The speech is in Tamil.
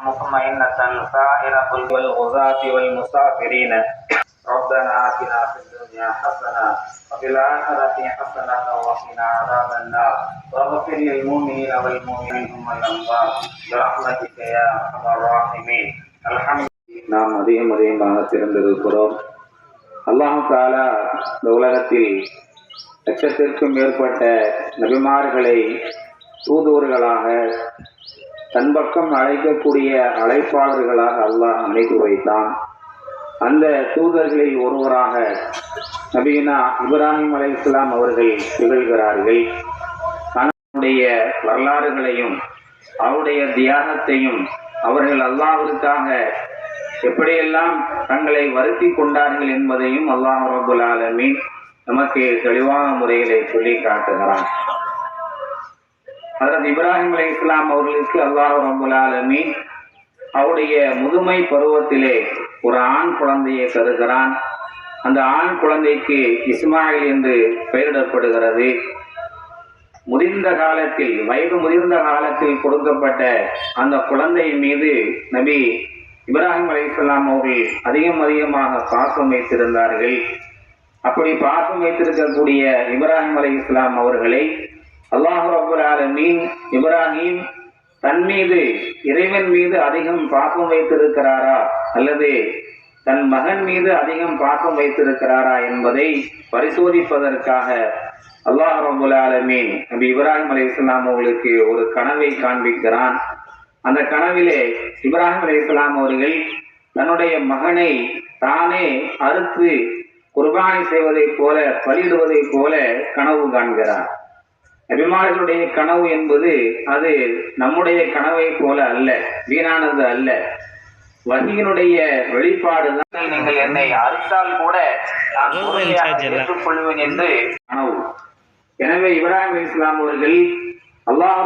مطمئنة سائرة والغزاة والمسافرين ربنا آتنا في الدنيا حسنة وفي الآخرة حسنة وقنا عذاب النار واغفر للمؤمنين والمؤمنين والأموات برحمتك يا أرحم الراحمين الحمد நாம் அதிகம் அதிகமாக சிறந்திருக்கிறோம் அல்லாஹு தாலா இந்த உலகத்தில் லட்சத்திற்கும் மேற்பட்ட நபிமார்களை தூதுவர்களாக தன் பக்கம் அழைக்கக்கூடிய அழைப்பாளர்களாக அல்லாஹ் அமைத்து வைத்தான். அந்த தூதர்களில் ஒருவராக நபீனா இப்ராஹிம் அலை இஸ்லாம் அவர்கள் திகழ்கிறார்கள். அவருடைய வரலாறுகளையும் அவருடைய தியாகத்தையும் அவர்கள் அல்லாஹ்விற்காக எப்படியெல்லாம் தங்களை வருத்தி கொண்டார்கள் என்பதையும் அல்லாஹ் ரபுல் ஆலமீன் நமக்கு தெளிவான முறையிலே சொல்லி காட்டுகிறான். அதற்கு இப்ராஹிம் அலி இஸ்லாம் அவர்களுக்கு அல்லாஹ் ரபுல் ஆலமீன் அவருடைய முதுமை பருவத்திலே ஒரு ஆண் குழந்தையை தருகிறான். அந்த ஆண் குழந்தைக்கு இஸ்மாயில் என்று பெயரிடப்படுகிறது. முதிர்ந்த காலத்தில் வயது முதிர்ந்த காலத்தில் கொடுக்கப்பட்ட அந்த குழந்தை மீது நபி இப்ராஹிம் அலைஹிஸ்ஸலாம் அவர்கள் அதிகம் அதிகமாக பாசம் வைத்திருந்தார்கள். அப்படி பாசம் வைத்திருக்கக்கூடிய இப்ராஹிம் அலி இஸ்லாம் அவர்களை அல்லாஹு ஆலமீன் இப்ராஹிம் தன் மீது இறைவன் மீது அதிகம் பாக்கம் வைத்திருக்கிறாரா? அல்லது தன் மகன் மீது அதிகம் பாக்கம் வைத்திருக்கிறாரா என்பதை பரிசோதிப்பதற்காக அல்லாஹ் ரபுல் ஆலமீன் நபி இப்ராஹிம் அலி இஸ்லாம் அவர்களுக்கு ஒரு கனவை காண்பிக்கிறான். அந்த கனவிலே இப்ராஹிம் அலி இஸ்லாம் அவர்கள் தன்னுடைய மகனை தானே அறுத்து குர்பானை செய்வதைப் போல பலியிடுவதைப் போல கனவு காண்கிறார். நபிமார்களுடைய கனவு என்பது அது நம்முடைய கனவை போல அல்ல வீணானது அல்ல. வகியினுடைய வெளிப்பாடு தான் நீங்கள் என்னை அறுத்தால் கூட நான் ஏற்றுக்கொள்வேன் என்று கனவு. எனவே இப்ராஹிம் அலைஹிஸ்ஸலாம் அவர்கள் அல்லாஹ்